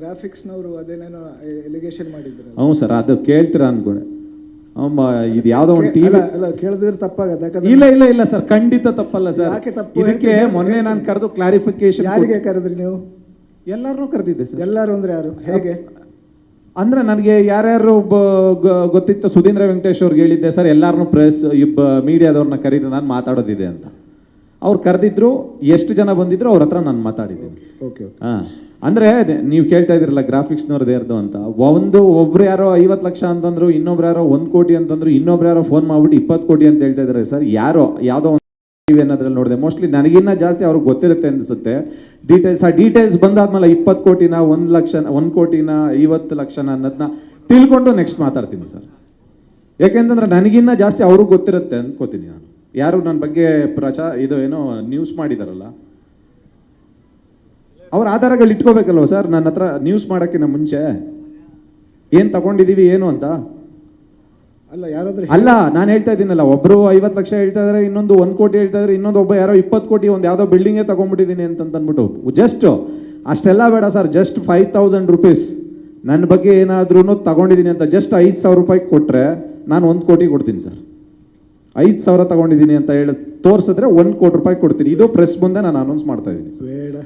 ಗ್ರಾಫಿಕ್ಸ್ನವರು ಅದೇನೇನೋ allegation ಮಾಡಿದ್ರು. ಹ್ಞೂ sir ಅದು ಕೇಳ್ತೀರಾ ಅನ್ಕೊಂಡೆ. ಅಮ್ಮ ಇದು ಯಾವುದೋ ಒಂದು ಅಲ್ಲ ಅಲ್ಲ ಕೇಳಿದ್ರೆ ತಪ್ಪಾಗತ್ತೆ ಯಾಕಂದ್ರೆ ಇಲ್ಲ ಇಲ್ಲ ಇಲ್ಲ ಸರ್ ಖಂಡಿತ ತಪ್ಪಲ್ಲ ಸರ್. ಯಾಕೆ ತಪ್ಪು? ಇದಕ್ಕೆ? ಮೊನ್ನೆ ನಾನು ಕರೆದು ಕ್ಲಾರಿಫಿಕೇಶನ್ ಯಾರಿಗೆ ಕರೆದ್ರಿ ನೀವು? ಎಲ್ಲರನ್ನೂ ಕರೆದಿದ್ದೆ ಸರ್. ಎಲ್ಲರೂ ಅಂದ್ರೆ ಯಾರು? ಹೇಗೆ? ಅಂದ್ರೆ ನನಗೆ ಯಾರ್ಯಾರು ಬ- ಗ- ಗೊತ್ತಿತ್ತು ಸುಧೀಂದ್ರ ವೆಂಕಟೇಶ್ ಅವ್ರಿಗೆ ಹೇಳಿದ್ದೆ ಸರ್ ಎಲ್ಲಾರನ್ನೂ ಪ್ರೆಸ್ ಇಬ್ಬ ಮೀಡಿಯಾದವ್ರನ್ನ ಕರೀರಿ ನಾನು ಮಾತಾಡೋದಿದೆ ಅಂತ. ಅವ್ರು ಕರೆದಿದ್ರು ಎಷ್ಟು ಜನ ಬಂದಿದ್ರು ಅವ್ರ ಹತ್ರ ನಾನು ಮಾತಾಡಿದ್ದೀನಿ. ಓಕೆ ಆ ಅಂದ್ರೆ ನೀವು ಕೇಳ್ತಾ ಇದ್ರಲ್ಲ ಗ್ರಾಫಿಕ್ಸ್ನವ್ರದ್ದು ಯಾರ್ದು ಅಂತ. ಒಂದು ಒಬ್ರು ಯಾರೋ ಐವತ್ತು ಲಕ್ಷ ಅಂತಂದ್ರು ಇನ್ನೊಬ್ರು ಯಾರೋ ಒಂದು ಕೋಟಿ ಅಂತಂದ್ರು ಇನ್ನೊಬ್ರು ಯಾರೋ ಫೋನ್ ಮಾಡ್ಬಿಟ್ಟು ಇಪ್ಪತ್ತು ಕೋಟಿ ಅಂತ ಹೇಳ್ತಾ ಇದಾರೆ ಸರ್ ಯಾರೋ ಯಾವುದೋ ಒಂದು ಅನ್ನೋದ್ರಲ್ಲಿ ನೋಡಿದೆ. ಮೋಸ್ಟ್ಲಿ ನನಗಿನ್ನ ಜಾಸ್ತಿ ಅವ್ರಿಗೆ ಗೊತ್ತಿರುತ್ತೆ ಅನ್ಸುತ್ತೆ. ಡೀಟೇಲ್ಸ್ ಆ ಡೀಟೇಲ್ಸ್ ಬಂದಾದ್ಮೇಲೆ ಇಪ್ಪತ್ತು ಕೋಟಿನ ಒಂದು ಲಕ್ಷ ಒಂದು ಕೋಟಿನ ಐವತ್ತು ಲಕ್ಷನ ಅನ್ನೋದನ್ನ ತಿಳ್ಕೊಂಡು ನೆಕ್ಸ್ಟ್ ಮಾತಾಡ್ತೀನಿ ಸರ್. ಯಾಕೆಂತಂದ್ರೆ ನನಗಿನ್ನ ಜಾಸ್ತಿ ಅವ್ರಿಗೆ ಗೊತ್ತಿರುತ್ತೆ ಅನ್ಕೋತೀನಿ ನಾನು. ಯಾರು ನನ್ನ ಬಗ್ಗೆ ಪ್ರಚಾರ ಇದು ಏನೋ ನ್ಯೂಸ್ ಮಾಡಿದಾರಲ್ಲ? ಅವ್ರ ಆಧಾರಗಳು ಇಟ್ಕೋಬೇಕಲ್ವ ಸರ್? ನನ್ನ ಹತ್ರ ನ್ಯೂಸ್ ಮಾಡೋಕ್ಕಿಂತ ಮುಂಚೆ. ಏನು ತಗೊಂಡಿದ್ದೀವಿ ಏನು ಅಂತ? ಅಲ್ಲ ಯಾರಾದರೂ ಅಲ್ಲ ನಾನು ಹೇಳ್ತಾ ಇದ್ದೀನಲ್ಲ ಒಬ್ಬರು ಐವತ್ತು ಲಕ್ಷ ಹೇಳ್ತಾ ಇದ್ದಾರೆ ಇನ್ನೊಂದು ಒಂದು ಕೋಟಿ ಹೇಳ್ತಾ ಇದ್ದಾರೆ ಇನ್ನೊಂದು ಒಬ್ಬ ಯಾರೋ ಇಪ್ಪತ್ತು ಕೋಟಿ ಒಂದು ಯಾವುದೋ ಬಿಲ್ಡಿಂಗೇ ತಗೊಂಡ್ಬಿಟ್ಟಿದ್ದೀನಿ ಅಂತ ಅಂದ್ಬಿಟ್ಟು ಜಸ್ಟ್ ಅಷ್ಟೆಲ್ಲ ಬೇಡ sir just five thousand rupees ನನ್ನ ಬಗ್ಗೆ ಏನಾದ್ರೂ ತಗೊಂಡಿದ್ದೀನಿ ಅಂತ ಜಸ್ಟ್ ಐದು ಸಾವಿರ ರೂಪಾಯಿ ಕೊಟ್ಟರೆ ನಾನು ಒಂದು ಕೋಟಿ ಕೊಡ್ತೀನಿ ಸರ್. ಐದು ಸಾವಿರ ತಗೊಂಡಿದ್ದೀನಿ ಅಂತ ಹೇಳಿ ತೋರಿಸಿದ್ರೆ ಒಂದು ಕೋಟಿ ರೂಪಾಯಿ ಕೊಡ್ತೀನಿ. ಇದು ಪ್ರೆಸ್ ಮುಂದೆ ನಾನು ಅನೌನ್ಸ್ ಮಾಡ್ತಾ ಇದ್ದೀನಿ. ಬೇಡ.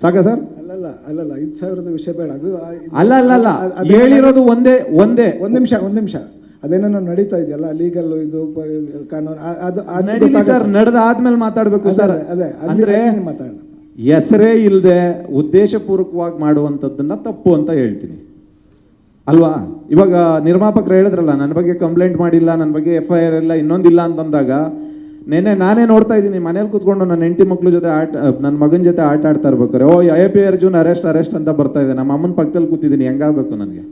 ಸಾಕಾ ಸರ್? ಅಲ್ಲಲ್ಲ ಅಲ್ಲಲ್ಲ ಐದು ಸಾವಿರದ ವಿಷಯ ಬೇಡ. ಅದು ಅಲ್ಲ ಅಲ್ಲ ಅಲ್ಲ. ಅದು ಹೇಳಿರೋದು ಒಂದೇ ಒಂದೇ. ಒಂದ್ ನಿಮಿಷ ಒಂದ್ ನಿಮಿಷ. ಅದೇನೋ ನಡೀತಾ ಇದೆಯಲ್ಲ ಲೀಗಲ್ ಇದು ಪ- ಕಾನೂನು ಆ- ಅದು ಅದು ನಡೀಲಿ ಗೊತ್ತಾಗತ್ತೆ. ಸರ್ ನಡೆದ ಆದ್ಮೇಲೆ ಮಾತಾಡ್ಬೇಕು ಸರ್. ಅದೇ, ಅದೇ ಅಲ್ಲಿ- ಅಂದ್ರೆ ಅಲ್ಲಿ ಮಾತಾಡೋಣ ಹೆಸರೇ ಇಲ್ಲದೆ ಉದ್ದೇಶಪೂರ್ವಕವಾಗಿ ಮಾಡುವಂಥದ್ದನ್ನ ತಪ್ಪು ಅಂತ ಹೇಳ್ತೀನಿ. ಅಲ್ವಾ? ಇವಾಗ ನಿರ್ಮಾಪಕರು ಹೇಳಿದ್ರಲ್ಲ, ನನ್ನ ಬಗ್ಗೆ ಕಂಪ್ಲೇಂಟ್ ಮಾಡಿಲ್ಲ, ನನ್ನ ಬಗ್ಗೆ ಎಫ್ ಐ ಆರ್ ಇಲ್ಲ ಇನ್ನೊಂದಿಲ್ಲ ಅಂತಂದಾಗ, ನೆನ್ನೆ ನಾನೇ ನೋಡ್ತಾ ಇದ್ದೀನಿ, ಮನೇಲಿ ಕೂತ್ಕೊಂಡು ನನ್ನ ಹೆಂಡತಿ ಮಕ್ಳ ಜೊತೆ ಆಟ, ನನ್ನ ಮಗನ ಜೊತೆ ಆಟ ಆಡ್ತಾ ಇರ್ಬೇಕಾರೆ O A P Arjun arrest arrest ಅಂತ ಬರ್ತಾ ಇದೆ. ನಮ್ಮ ಅಮ್ಮನ ಪಕ್ಕದಲ್ಲಿ ಕೂತಿದ್ದೀನಿ, ಹೆಂಗಾಗಬೇಕು ನನಗೆ?